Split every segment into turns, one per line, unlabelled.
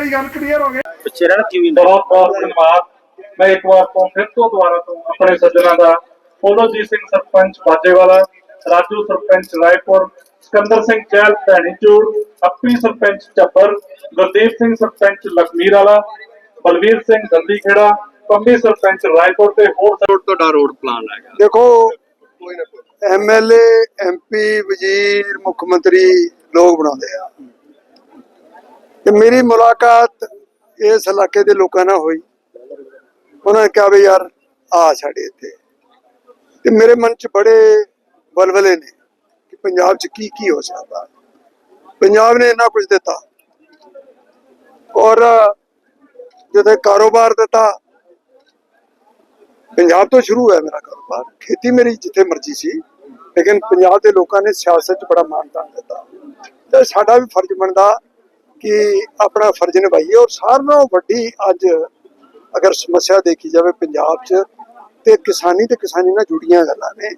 ਵਾਲੀ ਗੱਲ ਕਲੀਅਰ ਹੋ ਗਈ।
ਪਿੱਛੇ ਰਹਿਣਾ ਕਿਵੇਂ
ਬਹੁਤ ਬਹੁਤ ਧੰਨਵਾਦ। ਮੈਂ ਇੱਕ ਵਾਰ ਤੋਂ ਫਿਰ ਤੋਂ ਦੁਬਾਰਾ ਤੋਂ ਆਪਣੇ ਸੱਜਣਾ ਦਾ ਫੋਲੋਜੀਤ ਸਿੰਘ ਸਰਪੰਚ ਬਾਜੇਵਾਲਾ ਰਾਜੂ ਸਰਪੰਚ ਰਾਏਪੁਰ ਸਿਕੰਦਰ ਸਿੰਘ ਚਹਿਲ ਭੈਣੀਚੂੜ ਅੱਪੀ ਸਰਪੰਚ ਚੱਪਰ ਗੁਰਦੀਪ ਸਿੰਘ ਸਰਪੰਚ ਲਖਮੀਰ ਵਾਲਾ ਬਲਵੀਰ ਸਿੰਘ ਦੰਦੀ ਖੇੜਾ ਪੰਮੀ ਸਰਪੰਚ ਰਾਏਪੁਰ ਤੇ ਹੋਰ
ਰੋਡ ਤੁਹਾਡਾ ਰੋਡ ਪਲਾਨ ਹੈਗਾ।
ਦੇਖੋ ਐਮਐਲਏ ਐਮਪੀ ਵਜ਼ੀਰ ਮੁੱਖ ਮੰਤਰੀ ਲੋਕ ਬਣਾਉਂਦੇ ਆ। ਤੇ ਮੇਰੀ ਮੁਲਾਕਾਤ ਇਸ ਇਲਾਕੇ ਦੇ ਲੋਕਾਂ ਨਾਲ ਹੋਈ। ਉਹਨਾਂ ਨੇ ਕਿਹਾ ਵੀ ਯਾਰ ਆ ਸਾਡੇ ਇੱਥੇ। ਤੇ ਮੇਰੇ ਮਨ 'ਚ ਬੜੇ ਬਲਬਲੇ ਨੇ ਕਿ ਪੰਜਾਬ 'ਚ ਕੀ ਕੀ ਹੋ ਸਕਦਾ। ਪੰਜਾਬ ਨੇ ਇੰਨਾ ਕੁਝ ਦਿੱਤਾ। ਔਰ ਜਿੱਥੇ ਕਾਰੋਬਾਰ ਦਿੱਤਾ, ਪੰਜਾਬ ਤੋਂ ਸ਼ੁਰੂ ਹੋਇਆ ਮੇਰਾ ਕਾਰੋਬਾਰ। ਖੇਤੀ ਮੇਰੀ ਜਿੱਥੇ ਮਰਜ਼ੀ ਸੀ, ਲੇਕਿਨ ਪੰਜਾਬ ਦੇ ਲੋਕਾਂ ਨੇ ਸਿਆਸਤ 'ਚ ਬੜਾ ਮਾਨਤਾ ਦਿੱਤਾ। ਤੇ ਸਾਡਾ ਵੀ ਫਰਜ਼ ਬਣਦਾ ਕਿ ਆਪਣਾ ਫਰਜ਼ ਨਿਭਾਈਏ ਔਰ ਸਾਰਿਆਂ ਨਾਲੋਂ ਵੱਡੀ ਅੱਜ ਅਗਰ ਸਮੱਸਿਆ ਦੇਖੀ ਜਾਵੇ ਪੰਜਾਬ 'ਚ ਤੇ ਕਿਸਾਨੀ ਤੇ ਕਿਸਾਨੀ ਨਾਲ ਜੁੜੀਆਂ ਗੱਲਾਂ ਨੇ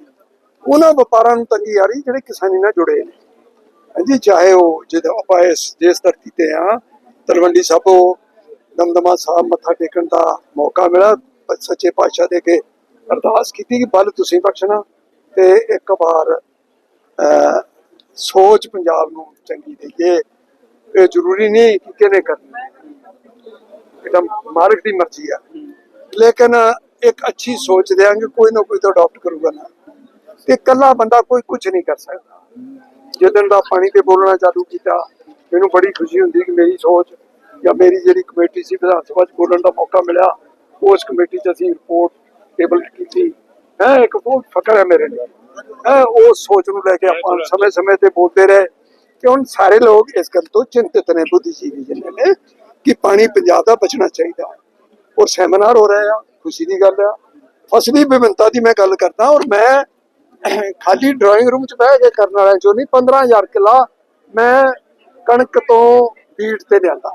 ਉਹਨਾਂ ਵਪਾਰਾਂ ਨੂੰ ਤੰਗੀ ਆ ਰਹੀ ਜਿਹੜੇ ਕਿਸਾਨੀ ਨਾਲ ਜੁੜੇ ਨੇ। ਹਾਂਜੀ ਚਾਹੇ ਉਹ ਜਦੋਂ ਆਪਾਂ ਇਸ ਜਿਸ ਧਰਤੀ ਤੇ ਆ ਤਲਵੰਡੀ ਸਾਬੋ ਦਮਦਮਾ ਸਾਹਿਬ ਮੱਥਾ ਟੇਕਣ ਦਾ ਮੌਕਾ ਮਿਲਿਆ ਸੱਚੇ ਪਾਤਸ਼ਾਹ ਦੇ ਕੇ ਅਰਦਾਸ ਕੀਤੀ ਕਿ ਬਲ ਤੁਸੀਂ ਬਖਸ਼ਣਾ ਤੇ ਇੱਕ ਵਾਰ ਅਹ, ਸੋਚ ਪੰਜਾਬ ਨੂੰ ਚੰਗੀ ਦੇਈਏ। ਇਹ ਜ਼ਰੂਰੀ ਨਹੀਂ ਕਿ ਕਿਹਨੇ ਕਰਨੀ ਇਹ ਤਾਂ ਮਾਲਕ ਦੀ ਮਰਜ਼ੀ ਆ। ਲੇਕਿਨ ਇੱਕ ਅੱਛੀ ਸੋਚ ਦੇਾਂਗੇ ਕੋਈ ਨਾ ਕੋਈ ਤਾਂ ਅਡਾਪਟ ਕਰੂਗਾ ਨਾ। ਤੇ ਇਕੱਲਾ ਬੰਦਾ ਕੋਈ ਕੁਝ ਨਹੀਂ ਕਰ ਸਕਦਾ। ਜਦੋਂ ਦਾ ਪਾਣੀ ਤੇ ਬੋਲਣਾ ਚਾਲੂ ਕੀਤਾ ਮੈਨੂੰ ਬੜੀ ਖੁਸ਼ੀ ਹੁੰਦੀ ਕਿ ਮੇਰੀ ਸੋਚ ਜਾਂ ਮੇਰੀ ਜਿਹੜੀ ਕਮੇਟੀ ਸੀ ਵਿਧਾਨ ਸਭਾ 'ਚ ਬੋਲਣ ਦਾ ਮੌਕਾ ਮਿਲਿਆ। ਉਸ ਕਮੇਟੀ 'ਚ ਅਸੀਂ ਰਿਪੋਰਟ ਟੇਬਲ ਕੀਤੀ। ਹੈ ਇੱਕ ਬਹੁਤ ਫਕਰ ਹੈ ਮੇਰੇ ਲਈ। ਹੈ ਉਸ ਸੋਚ ਨੂੰ ਲੈ ਕੇ ਆਪਾਂ ਸਮੇਂ-ਸਮੇਂ ਤੇ ਬੋਲਦੇ ਰਹੇ। ਕਿ ਹੁਣ ਸਾਰੇ ਲੋਕ ਇਸ ਗੱਲ ਤੋਂ ਚਿੰਤਿਤ ਨੇ, ਬੁੱਧੀਜੀਵੀ ਜਿੰਨੇ ਨੇ, ਕਿ ਪਾਣੀ ਪੰਜਾਬ ਦਾ ਬਚਣਾ ਚਾਹੀਦਾ ਔਰ ਸੈਮੀਨਾਰ ਹੋ ਰਹੇ ਆ, ਖੁਸ਼ੀ ਦੀ ਗੱਲ ਆ। ਫਸਲੀ ਵਿਭਿੰਨਤਾ ਦੀ ਮੈਂ ਗੱਲ ਕਰਦਾ, ਔਰ ਮੈਂ ਖਾਲੀ ਡਰਾਇੰਗ ਰੂਮ 'ਚ ਬਹਿ ਕੇ ਕਰਨ ਵਾਲਾ ਜੋ ਨਹੀਂ 15000 ਕਿੱਲਾ ਮੈਂ ਕਣਕ ਤੋਂ ਬੀਟ ਤੇ ਲਿਆਂਦਾ।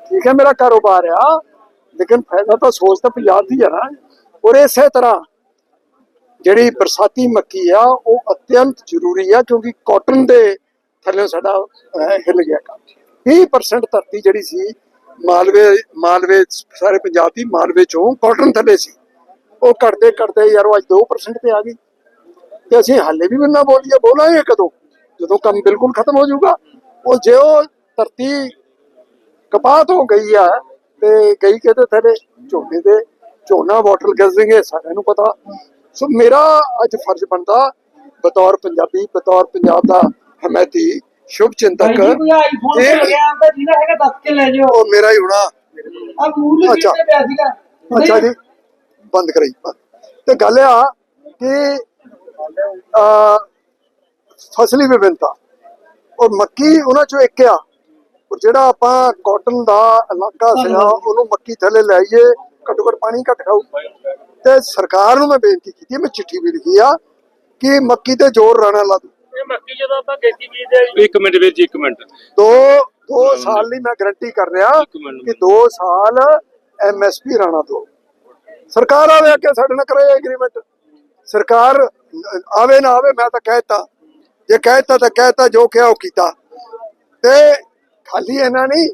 ਠੀਕ ਹੈ, ਮੇਰਾ ਕਾਰੋਬਾਰ ਆ, ਲੇਕਿਨ ਫਾਇਦਾ ਤਾਂ ਸੋਚ ਤਾਂ ਪੰਜਾਬ ਦੀ ਆ ਨਾ। ਔਰ ਇਸੇ ਤਰ੍ਹਾਂ ਜਿਹੜੀ ਬਰਸਾਤੀ ਮੱਕੀ ਆ, ਉਹ ਅਤਿਅੰਤ ਜ਼ਰੂਰੀ ਆ, ਕਿਉਂਕਿ ਕਾਟਨ ਦੇ ਥੱਲੇ ਸਾਡਾ ਹਿੱਲ ਗਿਆ ਕੰਮ। 20% ਧਰਤੀ ਜਿਹੜੀ ਸੀ, ਮਾਲਵੇ ਮਾਲਵੇ, ਸਾਰੇ ਪੰਜਾਬ ਦੀ ਮਾਲਵੇ ਚੋਂ ਕਾਟਨ ਥੱਲੇ ਸੀ। ਉਹ ਘਟਦੇ ਘਟਦੇ ਯਾਰ ਉਹ ਅੱਜ 2% ਤੇ ਆ ਗਈ। ਤੇ ਅਸੀਂ ਹਾਲੇ ਵੀ ਨਾ ਬੋਲੀਏ, ਬੋਲਾਂਗੇ ਕਦੋਂ? ਜਦੋਂ ਕੰਮ ਬਿਲਕੁਲ ਖਤਮ ਹੋ ਜਾਊਗਾ। ਉਹ ਜੇ ਉਹ ਧਰਤੀ ਕਪਾਤ ਹੋ ਗਈ ਆ ਤੇ ਗਈ ਕਿਤੇ ਥੱਲੇ? ਝੋਨੇ ਦੇ। ਝੋਨਾ ਵਾਟਰ ਗੈਜ਼ਰਿੰਗ ਸਾਰਿਆਂ ਨੂੰ ਪਤਾ। ਸੋ ਮੇਰਾ ਅੱਜ ਫਰਜ਼ ਬਣਦਾ, ਬਤੌਰ ਪੰਜਾਬੀ, ਬਤੌਰ ਪੰਜਾਬ ਦਾ ਹਮੈਤੀ ਸ਼ੁਭ ਚਿੰਤਕ।
ਕੋਈ ਆਈਫੋਨ
ਇਹ-
ਮਿਲ ਗਿਆ ਤਾਂ ਜਿਹਦਾ ਹੈਗਾ ਦੱਸ ਕੇ ਲੈ ਜਾਓ
ਉਹ ਮੇਰਾ ਹੀ ਹੋਣਾ।
ਆ ਮੂਲ
ਅੱਛਾ।
ਕਿੱਥੇ ਪਿਆ ਸੀਗਾ।
ਅੱਛਾ ਜੀ। ਬੰਦ ਕਰਾਈ। ਤੇ ਗੱਲ ਆ ਕਿ ਆ ਫਸਲੀ ਵਿਭਿੰਨਤਾ। ਔਰ ਮੱਕੀ ਉਹਨਾਂ ਚੋਂ ਇੱਕ ਆ। ਔਰ ਜਿਹੜਾ ਆਪਾਂ ਕਾਟਨ ਦਾ ਇਲਾਕਾ ਸੀਗਾ ਉਹਨੂੰ ਮੱਕੀ ਥੱਲੇ ਲਾਈਏ ਘੱਟੋ ਘੱਟ ਪਾਣੀ ਘੱਟ ਖਾਊ ਤੇ ਸਰਕਾਰ ਨੂੰ ਮੈਂ ਬੇਨਤੀ ਕੀਤੀ ਮੈਂ ਚਿੱਠੀ ਵੀ ਲਿਖੀ ਆ ਕਿ ਮੱਕੀ ਤੇ ਜ਼ੋਰ ਰਾਣਾ ਲਾ ਦੂ
ਮੱਕੀ ਜਦੋਂ ਆਪਾਂ ਖੇਤੀ ਬੀਜਦੇ
ਇੱਕ ਮਿੰਟ ਵੀਰ ਜੀ ਇੱਕ ਮਿੰਟ।
ਦੋ ਦੋ ਸਾਲ ਲਈ ਮੈਂ ਗਰੰਟੀ ਕਰ ਰਿਹਾ
ਇੱਕ ਮਿੰਟ।
ਕਿ ਦੋ ਸਾਲ ਐਮਐਸਪੀ ਰਾਣਾ ਦੋ ਸਰਕਾਰ ਆਵੇ ਕਿ ਸਾਡੇ ਨਾਲ ਕਰੇ ਐਗਰੀਮੈਂਟ ਸਰਕਾਰ ਅਹ, ਆਵੇ ਨਾ ਆਵੇ ਮੈਂ ਤਾਂ ਕਹਿਤਾ ਜੇ ਕਹਿਤਾ ਤਾਂ ਕਹਿਤਾ ਜੋ ਕਿਹਾ ਉਹ ਕੀਤਾ। ਤੇ ਖਾਲੀ ਇਹਨਾਂ ਨਹੀਂ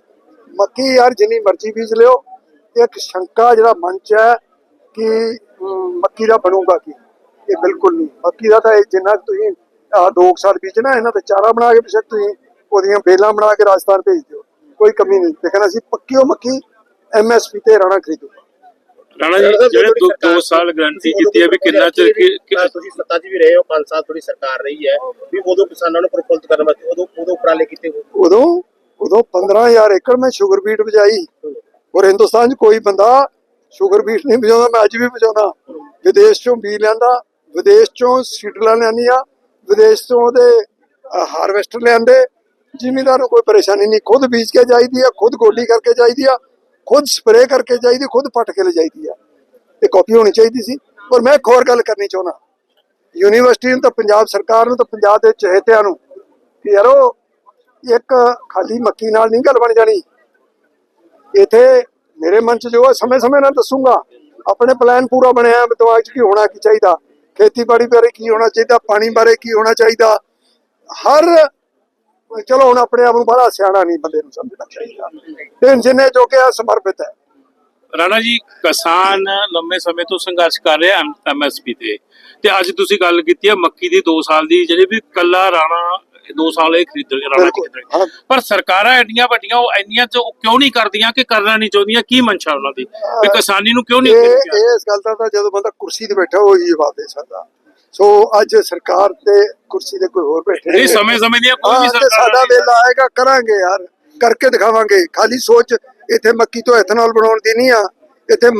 ਮੱਕੀ ਯਾਰ ਜਿੰਨੀ ਮਰਜ਼ੀ ਬੀਜ ਲਿਓ। ਇੱਕ ਸ਼ੰਕਾ ਜਿਹੜਾ ਮਨ ਚ ਹੈ ਕਿ ਮੱਕੀ ਦਾ ਬਣੂਗਾ ਕੀ? ਇਹ ਬਿਲਕੁਲ ਨਹੀਂ। ਮੱਕੀ ਦਾ ਤਾਂ ਇਹ ਜਿੰਨਾ ਤੁਸੀਂ ਆਹ ਦੋ ਕੁ ਸਾਲ ਬੀਜਣਾ ਇਹਨਾਂ ਤੇ ਚਾਰਾ ਬਣਾ ਕੇ ਬੇਸ਼ੱਕ ਤੁਸੀਂ ਉਹਦੀਆਂ ਬੇਲਾਂ ਬਣਾ ਕੇ ਰਾਜਸਥਾਨ ਭੇਜ ਦਿਓ। ਕੋਈ ਕਮੀ ਨਹੀਂ। ਲੇਕਿਨ ਅਸੀਂ ਪੱਕੀ ਉਹ ਮੱਕੀ ਐਮਐਸਪੀ ਤੇ ਰਾਣਾ ਖਰੀਦੂਗਾ।
ਰਾਣਾ ਜੀ ਜਿਹੜੇ 2 ਸਾਲ ਗਾਰੰਟੀ ਕੀਤੀ ਹੈ ਵੀ ਕਿੰਨਾ ਚਿਰ
ਤੁਸੀਂ ਸੱਤਾ 'ਚ ਵੀ ਰਹੇ ਹੋ 5 ਸਾਲ ਥੋੜੀ ਸਰਕਾਰ ਰਹੀ ਹੈ ਵੀ ਉਦੋਂ ਕਿਸਾਨਾਂ ਨੂੰ ਪ੍ਰਫੁੱਲਤ ਕਰਨ ਵਾਸਤੇ ਉਦੋਂ ਉਦੋਂ ਉਪਰਾਲੇ ਕੀਤੇ।
ਉਦੋਂ ਉਦੋਂ 15000 ਏਕੜ ਮੈਂ ਸ਼ੂਗਰ ਬੀਟ ਬਜਾਈ ਔਰ ਹਿੰਦੁਸਤਾਨ 'ਚ ਕੋਈ ਬੰਦਾ ਸ਼ੂਗਰ ਬੀਟ ਨਹੀਂ ਬਜਾਉਂਦਾ ਮੈਂ ਅੱਜ ਵੀ ਬਜਾਉਂਦਾ ਵਿਦੇਸ਼ 'ਚੋਂ ਬੀ ਲਿਆਂਦਾ ਵਿਦੇਸ਼ 'ਚੋਂ ਸੀਡਲਾਂ ਲਿਆਂਦੀਆਂ ਵਿਦੇਸ਼ ਤੋਂ ਉਹਦੇ ਹਾਰਵੈਸਟਰ ਲਿਆਂਦੇ। ਜਿਮੀਦਾਰ ਨੂੰ ਕੋਈ ਪਰੇਸ਼ਾਨੀ ਨਹੀਂ, ਖੁਦ ਬੀਜ ਕੇ ਜਾਈਦੀ ਆ, ਖੁਦ ਗੋਡੀ ਕਰਕੇ ਜਾਈਦੀ ਆ, ਖੁਦ ਸਪਰੇਅ ਕਰਕੇ ਜਾਈਦੀ, ਖੁਦ ਪੱਟ ਕੇ ਲੈ ਜਾਈਦੀ ਆ। ਇਹ ਕਾਪੀ ਹੋਣੀ ਚਾਹੀਦੀ ਸੀ। ਪਰ ਮੈਂ ਇੱਕ ਹੋਰ ਗੱਲ ਕਰਨੀ ਚਾਹੁੰਦਾ। ਯੂਨੀਵਰਸਿਟੀ ਨੂੰ ਤਾਂ ਪੰਜਾਬ ਸਰਕਾਰ ਨੂੰ ਤਾਂ ਪੰਜਾਬ ਦੇ ਚਹੇਤਿਆਂ ਨੂੰ ਕਿ ਯਾਰੋ ਇੱਕ ਖਾਲੀ ਮੱਕੀ ਨਾਲ ਨਹੀਂ ਗੱਲ ਬਣ ਜਾਣੀ। ਇਥੇ ਮੇਰੇ ਮਨ ਚ ਜੋ ਹੈ ਸਮੇਂ-ਸਮੇਂ ਨਾਲ ਦੱਸੂਗਾ। ਆਪਣੇ ਪਲਾਨ ਪੂਰਾ ਬਣਿਆ, ਦਿਮਾਗ ਚ ਕੀ ਹੋਣਾ, ਕੀ ਚਾਹੀਦਾ। ਖੇਤੀਬਾੜੀ ਬਾਰੇ ਕੀ ਹੋਣਾ ਚਾਹੀਦਾ, ਪਾਣੀ ਬਾਰੇ ਕੀ ਹੋਣਾ ਚਾਹੀਦਾ? ਹਰ, ਚਲੋ ਹੁਣ ਆਪਣੇ ਆਪ ਨੂੰ ਬੜਾ ਸਿਆਣਾ ਨਹੀਂ ਬੰਦੇ ਨੂੰ ਸਮਝਣਾ ਚਾਹੀਦਾ। ਤੇ ਜਿੰਨੇ ਜੋ ਕਿ ਸਮਰਪਿਤ ਹੈ।
ਰਾਣਾ ਜੀ, ਕਿਸਾਨ ਲੰਮੇ ਸਮੇਂ ਤੋਂ ਸੰਘਰਸ਼ ਕਰ ਰਿਹਾ ਐਮਐਸਪੀ ਤੇ। ਤੇ ਅੱਜ ਤੁਸੀਂ ਗੱਲ ਕੀਤੀ ਹੈ ਮੱਕੀ ਦੀ 2 ਸਾਲ ਦੀ, ਜਿਹੜੀ ਵੀ ਕੱਲਾ ਰਾਣਾ 2 ਸਾਲ ਇਹ ਖਰੀਦ ਰਾਣਾ
ਬਿਲਕੁਲ,
ਖਰੀਦ
ਹਾਂ।
ਪਰ ਸਰਕਾਰਾਂ ਐਡੀਆਂ ਵੱਡੀਆਂ ਉਹ ਇੰਨੀਆਂ ਚ ਉਹ ਕਿਉਂ ਨਹੀਂ ਕਰਦੀਆਂ ਕਿ ਕਰਨਾ ਨਹੀਂ ਚਾਹੁੰਦੀਆਂ? ਕੀ ਮਨਸ਼ਾ ਉਹਨਾਂ ਦੀ? ਵੀ ਕਿਸਾਨੀ ਨੂੰ ਕਿਉਂ ਨਹੀਂ
ਇਹ ਇਸ ਗੱਲ ਦਾ ਤਾਂ ਜਦੋਂ ਬੰਦਾ ਕੁਰਸੀ ਤੇ ਬੈਠਾ ਉਹ ਹੀ ਜਵਾਬ ਦੇ ਸਕਦਾ। ਸੋ ਅੱਜ ਸਰਕਾਰ ਤੇ ਕੁਰਸੀ ਤੇ ਕੋਈ ਹੋਰ ਬੈਠੇ
ਨਹੀਂ ਸਮੇਂ ਸਮੇਂ ਦੀਆਂ ਕੋਈ ਵੀ ਸਰਕਾਰ
ਸਾਡਾ ਵੇਲਾ ਆਏਗਾ ਕਰਾਂਗੇ ਯਾਰ। ਕਰਕੇ ਦਿਖਾਵਾਂਗੇ। ਖਾਲੀ ਸੋਚ ਇੱਥੇ ਮੱਕੀ ਤੋਂ ਐਥਨੋਲ ਬਣਾਉਣ ਦੀ ਨਹੀਂ ਆ। ਇੱਥੇ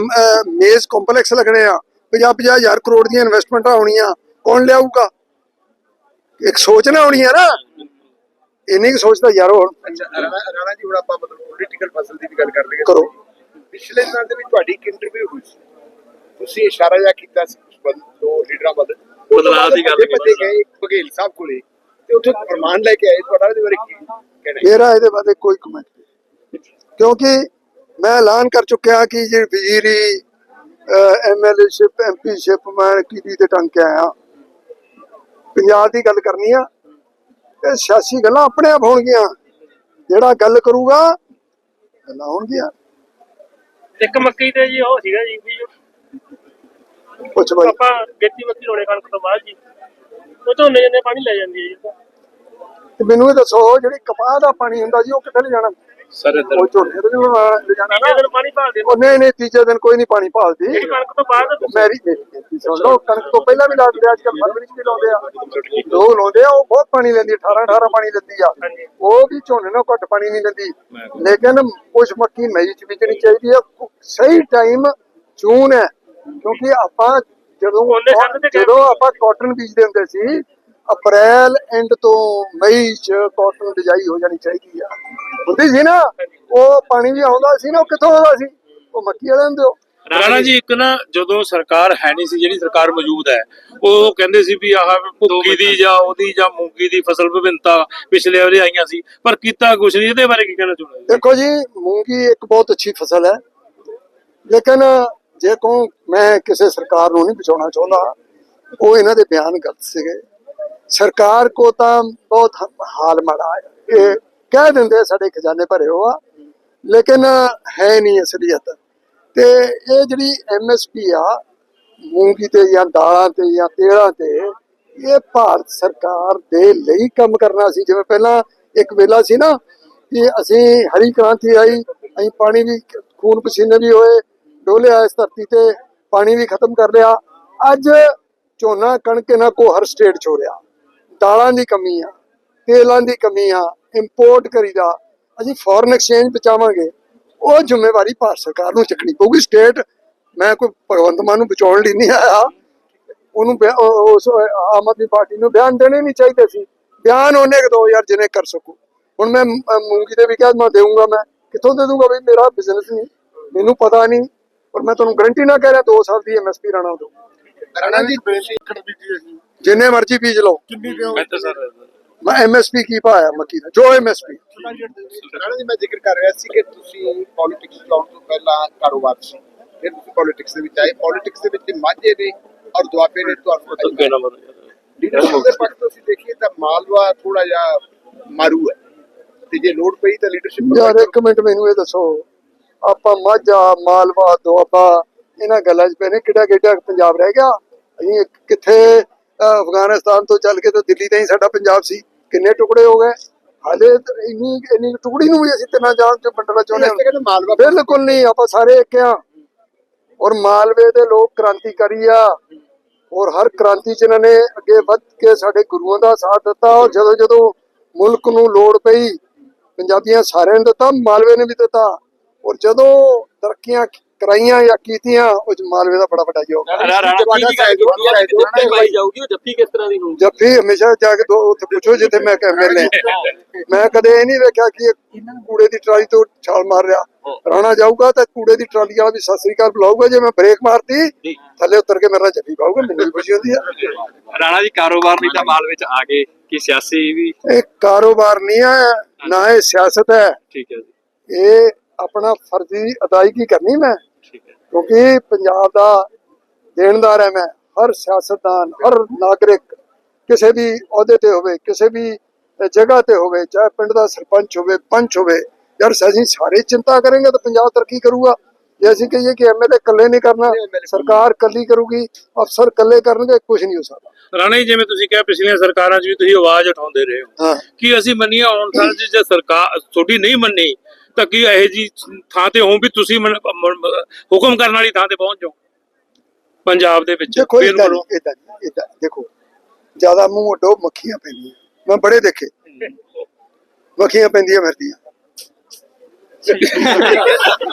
ਮੇਜ਼ ਕੰਪਲੈਕਸ ਲੱਗਣੇ ਆ। 50 ਹਜ਼ਾਰ ਕਰੋੜ ਦੀਆਂ ਇਨਵੈਸਟਮੈਂਟਾਂ ਹੋਣੀਆਂ। ਕੌਣ ਲਿਆਊਗਾ? ਇੱਕ ਸੋਚ ਨਾ ਹੋਣੀ ਆ ਨਾ। ਇੰਨੀ ਕੁ ਸੋਚਦਾ ਯਾਰੋ ਹੁਣ।
ਅੱਛਾ ਰਾਣਾ ਰਾਣਾ ਜੀ ਹੁਣ ਆਪਾਂ ਮਤਲਬ ਪੋਲੀਟੀਕਲ ਫਸਲ ਦੀ ਵੀ ਗੱਲ ਕਰ ਲਈਏ।
ਕਰੋ।
ਪਿਛਲੇ ਦਿਨਾਂ ਦੇ ਵਿੱਚ ਤੁਹਾਡੀ ਇੱਕ ਇੰਟਰਵਿਊ ਹੋਈ ਸੀ। ਤੁਸੀਂ ਇਸ਼ਾਰਾ ਜਿਹਾ ਕੀਤਾ ਸੀ ਉਸ ਵੱਲ ਦੋ ਲੀਡਰਾਂ ਵੱਲ।
ਬਦਲਾਅ ਦੀ ਗੱਲ ਕੀਤੀ
ਗਏ ਬਘੇਲ ਸਾਹਿਬ ਕੋਲੇ ਤੇ ਉੱਥੇ ਫਰਮਾਨ ਲੈ ਕੇ ਆਏ। ਤੁਹਾਡਾ ਇਹਦੇ ਬਾਰੇ ਕੀ ਕਹਿਣਾ?
ਮੇਰਾ ਇਹਦੇ ਬਾਰੇ ਕੋਈ ਕਮੈਂਟ ਨਹੀਂ। ਕਿਉਂਕਿ ਮੈਂ ਐਲਾਨ ਕਰ ਚੁੱਕਿਆ ਕਿ ਜੇ ਵਜ਼ੀਰੀ ਐਮਐਲਏਸ਼ਿਪ ਐਮਪੀਸ਼ਿਪ ਮੈਂ ਕੀਤੀ ਤੇ ਟੰਗ ਕੇ ਆਇਆ। ਪੰਜਾਬ ਦੀ ਗੱਲ ਕਰਨੀ ਆ ਇਹ ਸਿਆਸੀ ਗੱਲਾਂ ਆਪਣੇ ਆਪ ਹੋਣਗੀਆਂ। ਜਿਹੜਾ ਗੱਲ ਕਰੂਗਾ ਗੱਲਾਂ ਹੋਣਗੀਆਂ।
ਇੱਕ ਮੱਕੀ ਤੇ ਜੀ ਉਹ ਸੀਗਾ ਜੀ ਵੀ
ਪੁੱਛ ਬਾਈ।
ਆਪਾਂ ਗੇਤੀ ਮੱਕੀ ਲਾਉਣੇ ਕਣਕ ਤੋਂ ਬਾਅਦ ਜੀ ਉਹ ਝੋਨੇ ਜਨੇ ਪਾਣੀ ਲੈ ਜਾਂਦੀ ਹੈ ਜੀ।
ਤੇ ਮੈਨੂੰ ਇਹ ਦੱਸੋ ਜਿਹੜੀ ਕਪਾਹ ਦਾ ਪਾਣੀ ਹੁੰਦਾ ਜੀ ਉਹ ਕਿੱਥੇ ਲੈ ਜਾਣਾ?
ਸਰ ਇੱਧਰ
ਉਹ ਝੋਨੇ ਤੇ ਨਹੀਂ ਲੈ ਜਾਣਾ
ਤੀਜੇ
ਨਾ
ਦਿਨ ਪਾਣੀ ਭਾ ਦੇ
ਉਹ ਨਹੀਂ ਨਹੀਂ ਤੀਜੇ ਦਿਨ ਕੋਈ ਨਹੀਂ ਪਾਣੀ ਭਾਲਦੀ।
ਕਣਕ ਤੋਂ ਬਾਅਦ
ਮੈਰੀ ਮੇਰੀ ਬੇਨਤੀ ਸੁਣ ਲਓ ਕਣਕ ਤੋਂ ਪਹਿਲਾਂ ਵੀ ਲਾਉਂਦੇ ਆ ਅੱਜ ਕੱਲ ਫਰਵਰੀ ਚ ਵੀ ਲਾਉਂਦੇ ਆ। ਲੋਕ ਲਾਉਂਦੇ ਆ ਉਹ ਬਹੁਤ ਪਾਣੀ ਲੈਂਦੀ 18 18 ਪਾਣੀ ਲੈਂਦੀ ਆ। ਉਹ ਵੀ ਝੋਨੇ ਨਾਲ ਘੱਟ ਪਾਣੀ ਨਹੀਂ ਲੈਂਦੀ। ਲੇਕਿਨ ਕੁਝ ਮੱਕੀ ਮਈ ਚ ਬੀਜਣੀ ਚਾਹੀਦੀ ਆ ਸਹੀ ਟਾਈਮ ਜੂਨ ਹੈ। ਕਿਉਂਕਿ ਆਪਾਂ ਜਦੋਂ ਜਦੋਂ ਆਪਾਂ ਕਾਟਨ ਬੀਜਦੇ ਹੁੰਦੇ ਸੀ ਅਪ੍ਰੈਲ ਐਂਡ ਤੋਂ ਮਈ ਚ ਕਾਟਨ ਬਿਜਾਈ ਹੋ ਜਾਣੀ ਚਾਹੀਦੀ ਆ। ਹੁੰਦੀ ਸੀ ਨਾ ਉਹ ਪਾਣੀ ਵੀ ਆਉਂਦਾ ਸੀ ਨਾ ਉਹ ਕਿੱਥੋਂ ਆਉਂਦਾ ਸੀ? ਉਹ ਮੱਕੀ ਵਾਲਿਆਂ ਨੂੰ ਦਿਓ।
ਰਾਣਾ ਜੀ ਇੱਕ ਨਾ ਜਦੋਂ ਸਰਕਾਰ ਹੈ ਨਹੀਂ ਸੀ ਜਿਹੜੀ ਸਰਕਾਰ ਮੌਜੂਦ ਹੈ ਉਹ ਕਹਿੰਦੇ ਸੀ ਵੀ ਆਹ ਭੁੱਕੀ ਦੀ ਜਾਂ ਉਹਦੀ ਜਾਂ ਮੂੰਗੀ ਦੀ ਫਸਲ ਵਿਭਿੰਨਤਾ ਪਿਛਲੇ ਵਾਰੇ ਆਈਆਂ ਸੀ ਪਰ ਕੀਤਾ ਕੁਛ ਨਹੀਂ ਇਹਦੇ ਬਾਰੇ ਕੀ ਕਹਿਣਾ ਚਾਹੁੰਦੇ?
ਦੇਖੋ ਜੀ ਮੂੰਗੀ ਇੱਕ ਬਹੁਤ ਅੱਛੀ ਫਸਲ ਹੈ ਲੇਕਿਨ ਜੇ ਕਹੂੰ ਮੈਂ ਕਿਸੇ ਸਰਕਾਰ ਨੂੰ ਨਹੀਂ ਬਚਾਉਣਾ ਚਾਹੁੰਦਾ ਉਹ ਇਹਨਾਂ ਦੇ ਬਿਆਨ ਗਲਤ ਸੀਗੇ। ਸਰਕਾਰ ਕੋ ਤਾਂ ਬਹੁਤ ਹਾਲ ਮਾੜਾ ਹੈ ਇਹ ਕਹਿ ਦਿੰਦੇ ਆ, ਸਾਡੇ ਖਜ਼ਾਨੇ ਭਰੇ ਹੋ ਆ, ਲੇਕਿਨ ਹੈ ਨਹੀਂ ਅਸਲੀਅਤ। ਤੇ ਇਹ ਜਿਹੜੀ ਐਮਐਸਪੀ ਆ, ਮੂੰਗੀ ਤੇ ਜਾਂ ਦਾਲਾਂ ਤੇ ਜਾਂ ਤੇਲਾਂ ਤੇ, ਇਹ ਭਾਰਤ ਸਰਕਾਰ ਦੇ ਲਈ ਕੰਮ ਕਰਨਾ ਸੀ। ਜਿਵੇਂ ਪਹਿਲਾਂ ਇੱਕ ਵੇਲਾ ਸੀ ਨਾ, ਕਿ ਅਸੀਂ ਹਰੀ ਕ੍ਰਾਂਤੀ ਆਈ, ਅਸੀਂ ਪਾਣੀ ਵੀ, ਖੂਨ ਪਸੀਨੇ ਵੀ ਹੋਏ ਡੋਲਿਆ ਇਸ ਧਰਤੀ ਤੇ, ਪਾਣੀ ਵੀ ਖਤਮ ਕਰ ਲਿਆ। ਅੱਜ ਝੋਨਾ ਕਣਕ ਇਹਨਾਂ ਕੋ ਹਰ ਸਟੇਟ ਚ ਹੋ ਰਿਹਾ ਦਾਲਾਂ ਦੀ ਕਮੀ ਆ, ਤੇਲਾਂ ਦੀ ਕਮੀ ਆ ਇੰਪੋਰਟ ਕਰੀਦਾ ਅਸੀਂ ਫੋਰਨ ਐਕਸਚੇਂਜ ਬਚਾਵਾਂਗੇ। ਉਹ ਜ਼ਿੰਮੇਵਾਰੀ ਭਾਰਤ ਸਰਕਾਰ ਨੂੰ ਚੱਕਣੀ ਪਊਗੀ। ਸਟੇਟ ਮੈਂ ਕੋਈ ਭਗਵੰਤ ਮਾਨ ਨੂੰ ਬਚਾਉਣ ਲਈ ਨਹੀਂ ਆਇਆ। ਉਹਨੂੰ ਉਸ ਆਮ ਆਦਮੀ ਪਾਰਟੀ ਨੂੰ ਬਿਆਨ ਦੇਣੇ ਨਹੀਂ ਚਾਹੀਦੇ ਸੀ। ਬਿਆਨ ਉਹਨੇ ਦੋ ਯਾਰ ਜਿਹਨੇ ਕਰ ਸਕੂ। ਹੁਣ ਮੈਂ ਮੂੰਗੀ ਦੇ ਵੀ ਕਿਹਾ ਮੈਂ ਦੇਊਂਗਾ ਮੈਂ। ਕਿੱਥੋਂ ਦੇ ਦੂੰਗਾ ਬਈ? ਮੇਰਾ ਬਿਜ਼ਨਸ ਨਹੀਂ। ਮੈਨੂੰ ਪਤਾ ਨਹੀਂ। ਪਰ ਮੈਂ ਤੁਹਾਨੂੰ ਗਰੰਟੀ ਨਾ ਕਹਿ ਰਿਹਾ 2 ਸਾਲ ਦੀ ਐਮਐਸਪੀ ਰਾਣਾ ਦੋ
ਰਾਣਾ ਜੀ ਸੀ
ਜਿੰਨੇ ਮਰਜ਼ੀ ਬੀਜ ਲਓ।
ਕਿੰਨੀ ਦਿਓ?
ਮੈਂ ਤਾਂ ਸਰ
ਮੈਂ ਐਮਐਸਪੀ ਕੀ ਪਾਇਆ ਮੱਕੀ ਦਾ ਜੋ ਐਮਐਸਪੀ
ਰਾਣਾ ਜੀ ਮੈਂ ਜ਼ਿਕਰ ਕਰ ਰਿਹਾ ਸੀ ਕਿ ਤੁਸੀਂ ਪੋਲਿਟਿਕਸ ਲਾਉਣ ਤੋਂ ਪਹਿਲਾਂ ਕਾਰੋਬਾਰ ਸੀ। ਫਿਰ ਤੁਸੀਂ ਪੋਲਿਟਿਕਸ ਦੇ ਵਿੱਚ ਆਏ। ਪੋਲਿਟਿਕਸ ਦੇ ਵਿੱਚ ਮਾਝੇ ਨੇ ਔਰ ਦੁਆਬੇ ਨੇ ਤੁਹਾਨੂੰ। ਲੀਡਰਸ਼ਿਪ ਦੇ ਪੱਖ ਤੋਂ ਅਸੀਂ ਦੇਖੀਏ ਤਾਂ ਮਾਲਵਾ ਥੋੜਾ ਜਿਹਾ ਮਾਰੂ ਹੈ। ਤੇ ਜੇ ਲੋਡ ਪਈ ਤਾਂ ਲੀਡਰਸ਼ਿਪ
ਯਾਰ ਇੱਕ ਮਿੰਟ ਮੈਨੂੰ ਇਹ ਦੱਸੋ। ਆਪਾਂ ਮਾਝਾ ਮਾਲਵਾ ਦੁਆਬਾ ਇਹਨਾਂ ਗੱਲਾਂ 'ਚ ਪਏ ਨੇ। ਕਿਹੜਾ ਕਿਹੜਾ ਪੰਜਾਬ ਰਹਿ ਗਿਆ? ਅਸੀਂ ਕਿੱਥੇ ਅਫਗਾਨਿਸਤਾਨ ਤੋਂ ਚੱਲ ਕੇ ਤਾਂ ਦਿੱਲੀ ਤਾਈਂ ਸਾਡਾ ਪੰਜਾਬ ਸੀ। ਕਿੰਨੇ ਟੁਕੜੇ ਹੋ ਗਏ? ਹਾਲੇ ਇੰਨੀ ਇੰਨੀ ਟੁਕੜੀ ਨੂੰ ਵੀ ਅਸੀਂ ਤਿੰਨਾਂ ਜਾਨ ਚ ਵੰਡਣਾ ਚਾਹੁੰਦੇ ਹਾਂ।
ਮਾਲਵਾ
ਬਿਲਕੁਲ ਨਹੀਂ ਆਪਾਂ ਸਾਰੇ ਇੱਕ ਆ ਔਰ ਮਾਲਵੇ ਦੇ ਲੋਕ ਕ੍ਰਾਂਤੀਕਾਰੀ ਆ। ਔਰ ਹਰ ਕ੍ਰਾਂਤੀ ਚ ਇਹਨਾਂ ਨੇ ਅੱਗੇ ਵੱਧ ਕੇ ਸਾਡੇ ਗੁਰੂਆਂ ਦਾ ਸਾਥ ਦਿੱਤਾ। ਔਰ ਜਦੋਂ ਜਦੋਂ ਮੁਲਕ ਨੂੰ ਲੋੜ ਪਈ ਪੰਜਾਬੀਆਂ ਸਾਰਿਆਂ ਨੇ ਦਿੱਤਾ ਮਾਲਵੇ ਨੇ ਵੀ ਦਿੱਤਾ। ਔਰ ਜਦੋਂ ਤਰੱਕੀਆਂ ਕਰਾਈਆਂ ਜਾਂ ਕੀਤੀਆਂ ਉਹ ਮਾਲਵੇ ਦਾ ਬੜਾ ਵੱਡਾ
ਕੀਤੀ ਹੈ। ਜੱਫੀ ਜੱਫੀ ਕਿਸ ਤਰ੍ਹਾਂ ਦੀ ਹੋਊਗੀ?
ਵੀ ਹਮੇਸ਼ਾ ਜਾ ਕੇ ਦੋ ਉੱਥੇ ਪੁੱਛੋ ਜਿੱਥੇ ਮੈਂ ਐਮਐਲਏ ਮੈਂ ਕਦੇ ਇਹ ਨਹੀਂ ਵੇਖਿਆ ਕਿ ਕੂੜੇ ਦੀ ਟਰਾਲੀ ਤੋਂ ਛਾਲ ਮਾਰ ਰਿਹਾ। ਰਾਣਾ ਜਾਊਗਾ ਤਾਂ ਕੂੜੇ ਦੀ ਟਰਾਲੀ ਵਾਲਾ ਵੀ ਸਤਿ ਸ੍ਰੀ ਅਕਾਲ ਬੁਲਾਊਗਾ ਜੇ ਮੈਂ ਬ੍ਰੇਕ ਮਾਰਤੀ ਥੱਲੇ ਉਤਰ ਕੇ ਮੇਰਾ ਜੱਫੀ ਪਾਊਗਾ ਮੈਨੂੰ ਵੀ ਖੁਸ਼ੀ ਹੁੰਦੀ ਹੈ
ਰਾਣਾ ਜੀ ਕਾਰੋਬਾਰ ਨਹੀਂ ਤਾਂ ਮਾਲ ਵਿੱਚ ਆ ਗਏ ਕਿ ਸਿਆਸੀ ਵੀ?
ਇਹ ਕਾਰੋਬਾਰ ਨਹੀਂ ਹੈ ਨਾ ਇਹ ਸਿਆਸਤ ਹੈ।
ਠੀਕ ਹੈ ਜੀ।
ਇਹ ਆਪਣਾ ਫਰਜ਼ੀ ਅਦਾਇਗੀ ਕਰਨੀ ਮੈਂ।
ਠੀਕ ਹੈ।
ਕਿਉਂਕਿ ਪੰਜਾਬ ਦਾ ਦੇਣਦਾਰ ਹੈ ਮੈਂ ਹਰ ਸਿਆਸਤਦਾਨ ਹਰ ਨਾਗਰਿਕ ਕਿਸੇ ਵੀ ਅਹੁਦੇ ਤੇ ਹੋਵੇ ਕਿਸੇ ਵੀ ਜਗ੍ਹਾ ਤੇ ਹੋਵੇ ਚਾਹੇ ਪਿੰਡ ਦਾ ਸਰਪੰਚ ਹੋਵੇ ਪੰਚ ਹੋਵੇ ਯਾਰ ਅਸੀਂ ਸਾਰੇ ਚਿੰਤਾ ਕਰਾਂਗੇ ਤਾਂ ਪੰਜਾਬ ਤਰੱਕੀ ਕਰੂਗਾ। ਜੇ ਅਸੀਂ ਕਹੀਏ ਕਿ ਐਮਐਲਏ ਇਕੱਲੇ ਨਹੀਂ ਕਰਨਾ ਸਰਕਾਰ ਇਕੱਲੀ ਕਰੂਗੀ ਅਫਸਰ ਇਕੱਲੇ ਕਰਨਗੇ ਕੁਝ ਨਹੀਂ ਹੋ ਸਕਦਾ।
ਰਾਣਾ ਜੀ ਜਿਵੇਂ ਤੁਸੀਂ ਕਿਹਾ ਪਿਛਲੀਆਂ ਸਰਕਾਰਾਂ 'ਚ ਵੀ ਤੁਸੀਂ ਆਵਾਜ਼ ਉਠਾਉਂਦੇ ਰਹੇ ਹੋ
ਹਾਂ।
ਕੀ ਅਸੀਂ ਮੰਨੀਏ ਆਉਣ ਸਾਲ 'ਚ ਜੇ ਸਰਕਾਰ ਤੁਹਾਡੀ ਨਹੀਂ ਮੰਨੀ ਤਾਂ ਕੀ ਇਹੋ ਜੀ ਥਾਂ ਤੇ ਹੋ ਵੀ ਤੁਸੀਂ ਹੁਕਮ ਕਰਨ ਵਾਲੀ ਥਾਂ ਤੇ ਪਹੁੰਚ ਜਾਓ। ਪੰਜਾਬ ਦੇ ਵਿੱਚ।
ਦੇਖੋ ਇਦਾਂ ਦੇਖੋ ਜ਼ਿਆਦਾ ਮੂੰਹ ਅੱਡੋ ਮੱਖੀਆਂ ਪੈਂਦੀਆਂ। ਮੈਂ ਬੜੇ ਦੇਖੇ। ਮੱਖੀਆਂ ਪੈਂਦੀਆਂ ਫਿਰਦੀਆਂ।